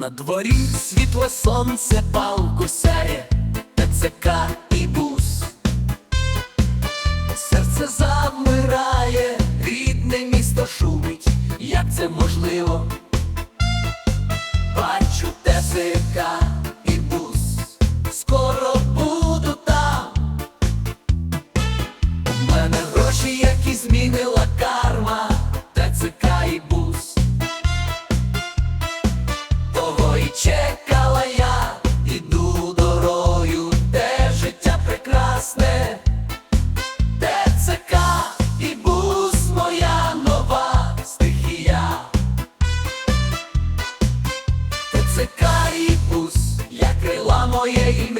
На дворі світле сонце палку сяє, ТЦК і бус. Серце замирає, рідне місто шумить, як це можливо? Бачу ТЦК і бус, скоро буду там. У мене гроші, які змінила ТЦК карібус, як крила моєї мрії.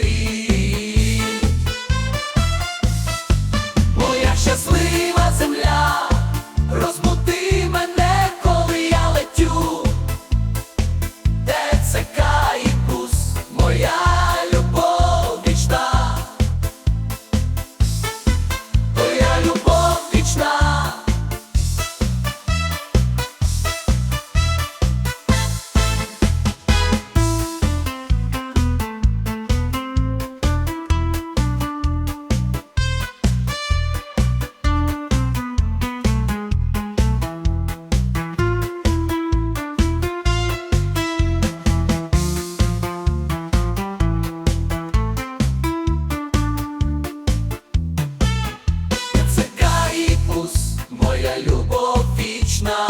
Krishna.